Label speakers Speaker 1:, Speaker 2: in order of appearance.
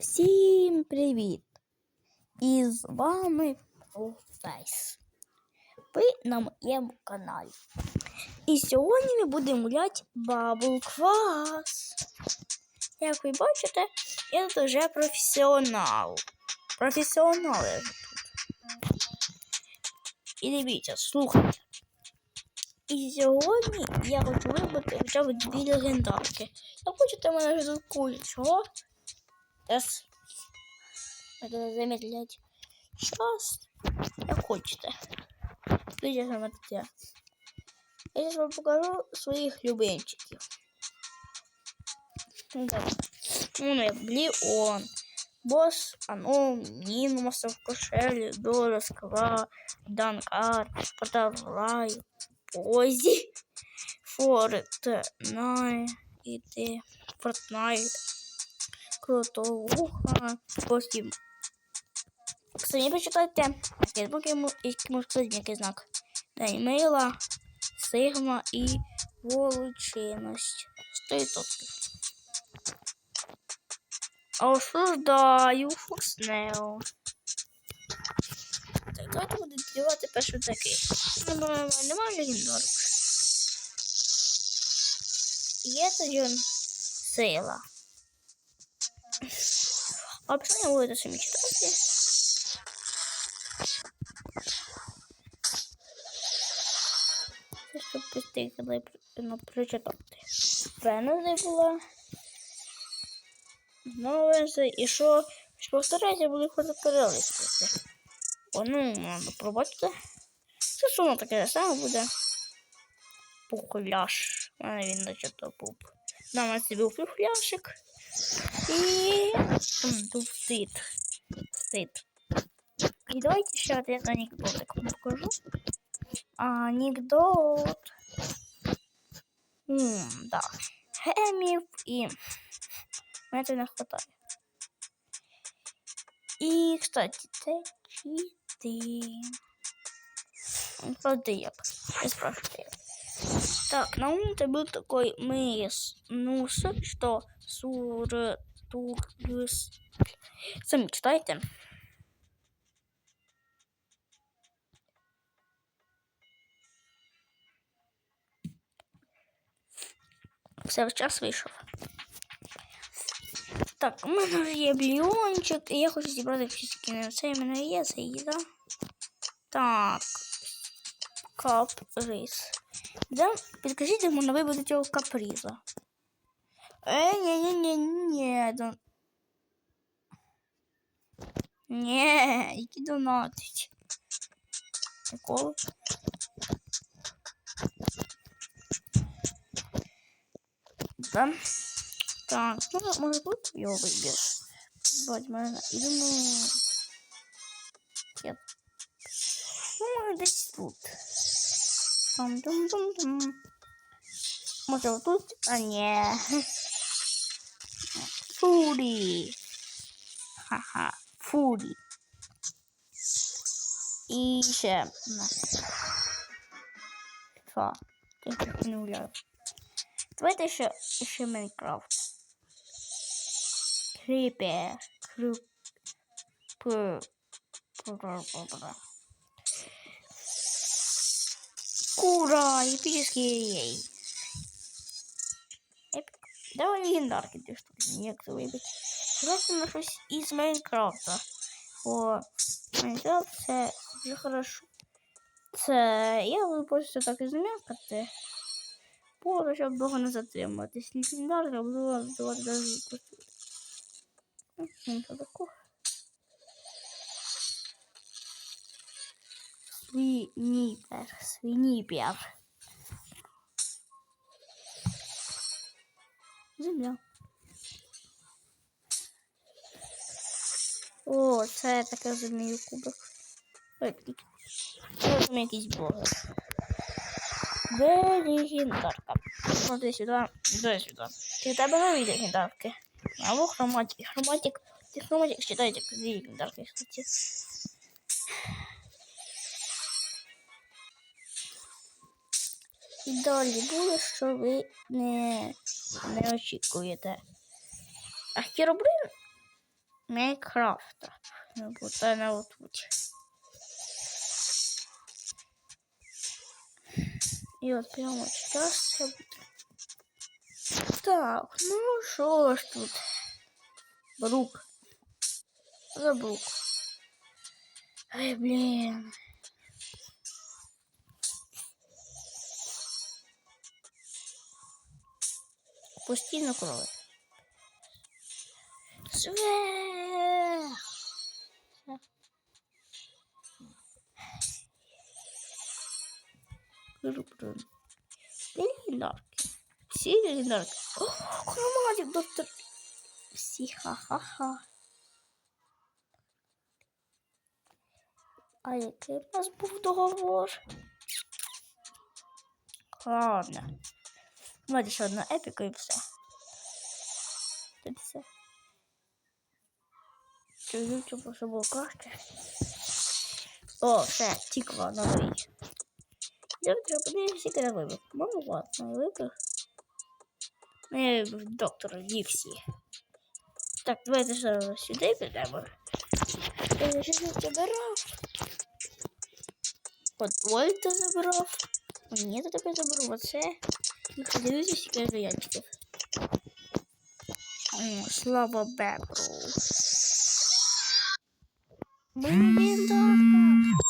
Speaker 1: Всім привіт! І з вами Фейс. Ви на моєму каналі. І сьогодні ми будемо гуляти Бабл Квас. Як ви бачите, я тут вже професіонал. Професіонал я вже тут. І дивіться, слухайте. І сьогодні я хочу вибити хоча б дві легендарки. Як хочете, мене вже тут куча. Сейчас. Это замедлять. Сейчас. Как хочется. Видите, смотрите. Я сейчас вам покажу своих любимчиків. Да. Ну, Бліон, Босс, Ано, Нінмасов, Кошелі, Доля, Сква, Данкар, Потарлай, Позі, Форт, Най, Іти, Фортнайт. Крутоуха, потім. Самі почитайте, можна сказати, який знак. Даймейла, Сигма і Волочинність. 100%. Осуждаю Фокснео. Так, давайте буду ділати перший такий. Немає легендарок. Є тоді сила. А описание будет самі читати. Це щоб постигли ну, прочитати. Венези була. Знову. І що? Що повторяється, буду ходити перелистити. О, ну, треба пробачити. Це сума таке саме буде. Пухляш. У мене він начебто пуп. Нам на собі пухляшик. И стыд. Стыд. И давайте еще ответ на анекдотик вам покажу. А, анекдот. М да. Хэмиф и... Медленно хватает. И, кстати, Т4. Правда, я спрашиваю. Так, на ум это был такой мыс ну, что сур тургус. Самі читайте. Все час вийшов. Так, у мене вже є бліончик, і я хочу зібрати всі скини. Це в мене є, це їда. Так. Каприз. Підкажіть йому на каприза. Е, да. Ні, які донатить. Прикол. Да. Так, ну, може тут виб'єш. Бать мене. І думаю... Нет. Ну, може десь тут. Там, там, там, там. Може отут? А ні. Фурі. Ха-ха. Фурі. І ще у нас. Фа. Я так не уявляю. Давайте ще, ще Майнкрафт. Кріпер. Круп. Пр. Пр. Кура, эпический. Давай легендарки штуки. Як це вибити. Щось із Майнкрафта. О, Майнкрафт це вже хорошо. Це я буду просто так і зам'якати. Просто щоб довго не затримуватись. Легендарка буду давати даже просто. Що такого? Свиніпер, свиніпер. Земля. О, це таке розумію кубик. Ой, клік. Це розумію якийсь блогер. Де легендарка? Смотри сюди, дай сюди. Ти в тебе нові легендарки. Або хроматик. Хроматик. Ти хроматик считаете как две легендарки, кстати. І далі буде, що ви не, не очікуєте. А Хіробрин Майнкрафта. Ну, вот она вот тут. И вот прямо сейчас я буду. Так, ну что ж тут? Брук. За брук. Ай, блин. Постійно крови. Крупрун. Легендарки. Всі легендарки. О, Хроматик, доктор. Всі ха-ха-ха. А який у нас був договор? Ладно. Давайте ще одна епіка і все. Тут все. Чую, щоб ще було краще. О, все, тіква на новій. Зараз треба подивитися, скільки на вибір. Мало ладно, на вибір. Не доктор Ліксі. Так, давайте ще сюди підемо. Я ще не забирав. От Вольта забрав. Ні, то тебе заберу. Оце. І подивіться, скільки ящиків. М, Слава Бебру. Блін, добре.